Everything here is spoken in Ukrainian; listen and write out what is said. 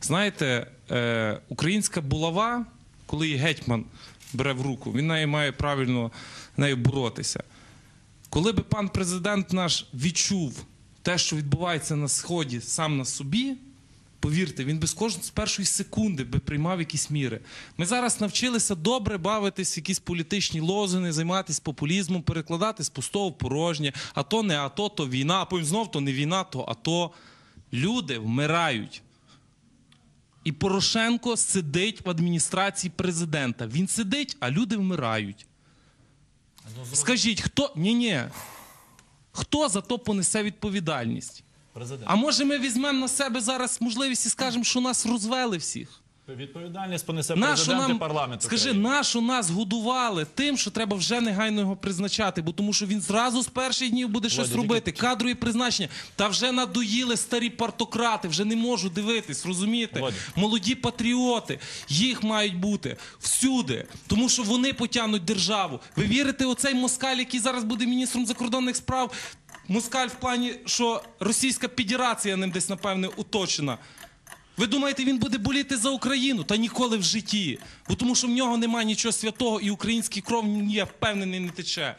Знаєте, е, українська булава, коли її гетьман бере в руку, він нею має правильно нею боротися. Коли би пан президент наш відчув те, що відбувається на сході сам на собі, повірте, він би з кожної з першої секунди би приймав якісь міри. Ми зараз навчилися добре бавитись якісь політичні лозуни, займатися популізмом, перекладати з пустого в порожнє, а то не АТО, то війна, а потім знов то не війна, то АТО. Люди вмирають. І Порошенко сидить в адміністрації президента. Він сидить, а люди вмирають. Скажіть, хто. Ні, ні. Хто за то понесе відповідальність? Президент. А може ми візьмемо на себе зараз можливість і скажемо, що нас розвели всіх? Відповідальність понесе Нашу президент нам, і парламент. скажи, України. нашу нас годували тим, що треба вже негайно його призначати, бо тому що він зразу з перших днів буде щось робити. Кадрові призначення. Та вже надоїли старі партократи, вже не можу дивитись, розумієте? Володя. Молоді патріоти, їх мають бути всюди, тому що вони потягнуть державу. Ви вірите, оцей москаль, який зараз буде міністром закордонних справ? Москаль в плані, що Російська Федерація ним десь, напевне, уточена. Ви думаєте, він буде боліти за Україну? Та ніколи в житті. Бо тому що в нього немає нічого святого і український кров, я впевнений, не тече.